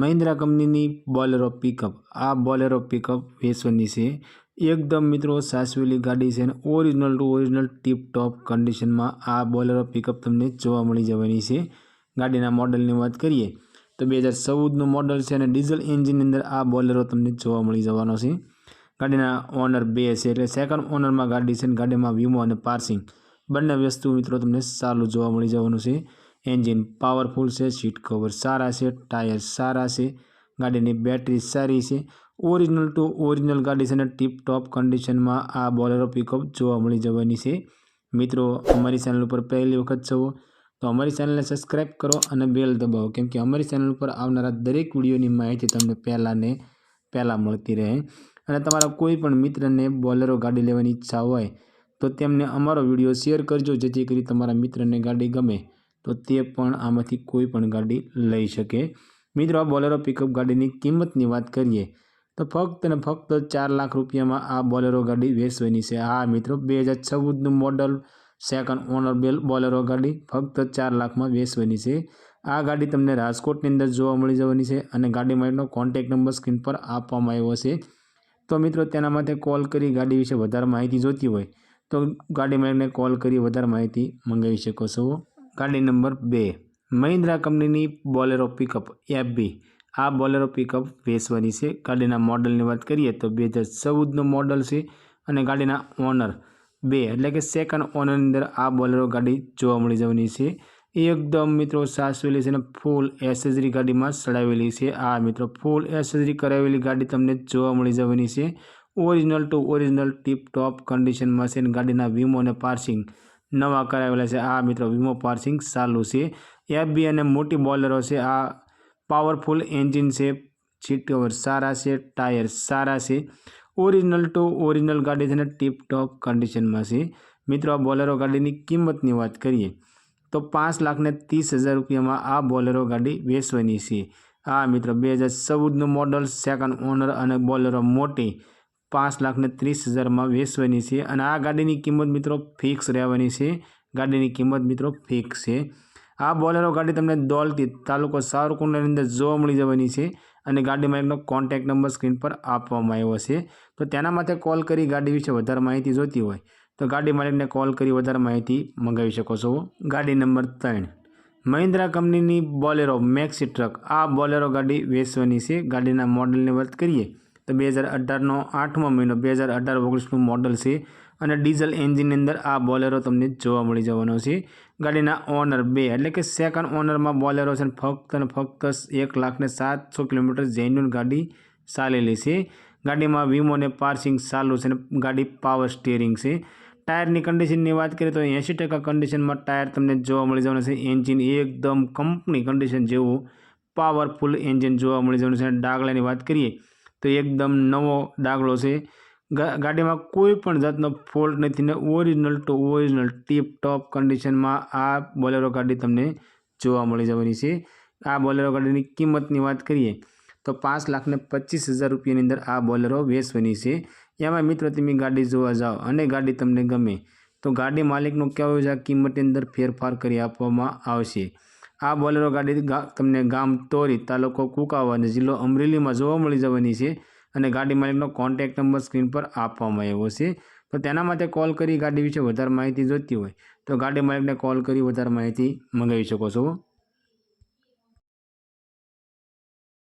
મહિન્દ્રા કંપનીની Bolero pickup. આ Bolero pickup વેચવાની છે. એકદમ મિત્રો સાચવેલી ગાડી છે અને original to original tip top કન્ડિશનમાં આ બોલેરો પિકઅપ તમને જોવા મળી જવાની છે. ગાડીના મોડલની વાત કરીએ તો બે હજાર ચૌદનું મોડલ છે અને ડીઝલ એન્જિનની અંદર આ બોલેરો તમને જોવા મળી જવાનો છે. ગાડીના ઓનર બે છે એટલે સેકન્ડ ઓનરમાં ગાડી છે અને ગાડીમાં વીમો અને પાર્સિંગ. બંને વસ્તુ મિત્રો તમને સારું જોવા મળી જવાનું છે. એન્જિન પાવરફુલ છે, સીટ કવર સારા છે, ટાયર સારા છે, ગાડીની બેટરી સારી છે. ઓરિજિનલ ટુ ઓરિજિનલ ગાડી છે અને ટીપ ટોપ કન્ડિશનમાં આ બોલેરો પિકઅપ જોવા મળી જવાની છે. મિત્રો, અમારી ચેનલ ઉપર પહેલી વખત છો તો અમારી ચેનલને સબસ્ક્રાઈબ કરો અને બેલ દબાવો, કેમ કે અમારી ચેનલ ઉપર આવનારા દરેક વિડીયોની માહિતી તમને પહેલાં ને પહેલાં મળતી રહે. અને તમારા કોઈ પણ મિત્રને બોલેરો ગાડી લેવાની ઈચ્છા હોય તો તેમને અમારો વીડિયો શેર કરજો, જેથી કરી તમારા મિત્રને ગાડી ગમે. તો તે પણ આમાંથી કોઈ પણ ગાડી લઈ શકે. મિત્રો, આ બોલેરો પિકઅપ ગાડીની કિંમતની વાત કરીએ, તો ફક્ત ને ફક્ત ચાર લાખ રૂપિયામાં આ બોલેરો ગાડી વેચવાની છે. હા, મિત્રો, બે હજાર ચૌદનું મોડલ સેકન્ડ ઓનર બેલ બોલેરો ગાડી ફક્ત ચાર લાખમાં વેચવાની છે. આ ગાડી તમને રાજકોટની અંદર જોવા મળી જવાની છે અને ગાડી માટેનો કોન્ટેક નંબર સ્ક્રીન પર આપવામાં આવ્યો છે. તો મિત્રો, તેના માટે કોલ કરી ગાડી વિશે વધારે માહિતી જોતી હોય, તો ગાડી માલિકને કોલ કરી વધારે માહિતી મંગાવી શકો છો. ગાડી નંબર બે. મહિન્દ્રા કંપનીની બોલેરો પિકઅપ એફ બી. આ બોલેરો પિકઅપ વેચવાની છે. ગાડીના મોડલની વાત કરીએ તો બે હજાર ચૌદનું મોડલ છે અને ગાડીના ઓનર બે. એટલે કે સેકન્ડ ઓનરની અંદર આ બોલેરો ગાડી જોવા મળી જવાની છે. એકદમ મિત્રો સાચવેલી છે અને ફૂલ એસેસરી ગાડીમાં ચડાવેલી છે. આ મિત્રો ફૂલ એસેસરી કરાવેલી ગાડી તમને જોવા મળી જવાની છે. Original to original tip top કન્ડિશનમાં છે ગાડીના વીમો અને પાર્સિંગ નવા કરાવેલા છે. આ મિત્રો વીમો પાર્સિંગ ચાલુ છે. એફ બી અને મોટી બોલેરો છે. આ પાવરફુલ એન્જિન છે. સીટ કવર સારા છે. ટાયર સારા છે. ઓરિજિનલ ટુ ઓરિજિનલ ગાડી છે અને ટીપ ટોપ કન્ડિશનમાં છે. મિત્રો, આ બોલેરો ગાડીની કિંમતની વાત કરીએ તો પાંચ લાખને ત્રીસ હજાર રૂપિયામાં આ બોલેરો ગાડી વેચવાની છે. આ મિત્રો, બે હજાર ચૌદનું મોડલ સેકન્ડ ઓનર અને બોલેરો મોટી પાંચ લાખને ત્રીસ હજારમાં વેચવાની છે અને આ ગાડીની કિંમત મિત્રો ફિક્સ રહેવાની છે. ગાડીની કિંમત મિત્રો ફિક્સ છે. આ બોલેરો ગાડી તમને દોલતી તાલુકો સાવરકુંડલાની અંદર જોવા મળી જવાની છે અને ગાડી માલિકનો કોન્ટેક્ટ નંબર સ્ક્રીન પર આપવામાં આવ્યો છે. તો તેના માટે કોલ કરી ગાડી વિશે વધારે માહિતી જોતી હોય તો ગાડી માલિકને કોલ કરી વધારે માહિતી મંગાવી શકો છો. ગાડી નંબર ત્રણ. મહિન્દ્રા કંપનીની બોલેરો મેક્સી ટ્રક. આ બોલેરો ગાડી વેચવાની છે. ગાડીના મોડલની વાત કરીએ તો બે હજાર અઢારનો આઠમો મહિનો, બે હજાર અઢાર ઓગણીસનું મોડલ છે અને ડીઝલ એન્જિનની અંદર આ બોલેરો તમને જોવા મળી જવાનો છે. ગાડીના ઓનર બે, એટલે કે સેકન્ડ ઓનરમાં બોલેરો છે ફક્ત અને ફક્ત એક લાખને સાતસો કિલોમીટર જેન્યુન ગાડી ચાલેલી છે. ગાડીમાં વીમો અને પાર્સિંગ ચાલુ છે અને ગાડી પાવર સ્ટિયરિંગ છે. ટાયરની કન્ડિશનની વાત કરીએ તો એંશી ટકા કન્ડિશનમાં ટાયર તમને જોવા મળી જવાનું છે. એન્જિન એકદમ કંપની કન્ડિશન જેવું પાવરફુલ એન્જિન જોવા મળી જવાનું છે. અને ડાગલાની વાત કરીએ તો એકદમ નવો દાખલો છે. ગાડીમાં કોઈ પણ જાતનો ફોલ્ટ નથી ને original to original tip top કન્ડિશનમાં આ બોલેરો ગાડી તમને જોવા મળી જવાની છે. આ બોલેરો ગાડીની કિંમતની વાત કરીએ તો પાંચ લાખને પચીસ હજાર રૂપિયાની અંદર આ બોલેરો વેચવાની છે. એમાં મિત્રો તમે ગાડી જોવા જાઓ અને ગાડી તમને ગમે તો ગાડી માલિકનો કહેવું છે આ કિંમતની અંદર ફેરફાર કરી આપવામાં આવશે. આ બોલેરો ગાડી તમને ગામ તોરી, તાલુકો કુકાવા અને જિલ્લો અમરેલીમાં જોવા મળી જવાની છે અને ગાડી માલિકનો કોન્ટેક નંબર સ્ક્રીન પર આપવામાં આવ્યો છે. તો તેના માટે કોલ કરી ગાડી વિશે વધારે માહિતી જોઈતી હોય તો ગાડી માલિકને કોલ કરી વધારે માહિતી મંગાવી શકો છો.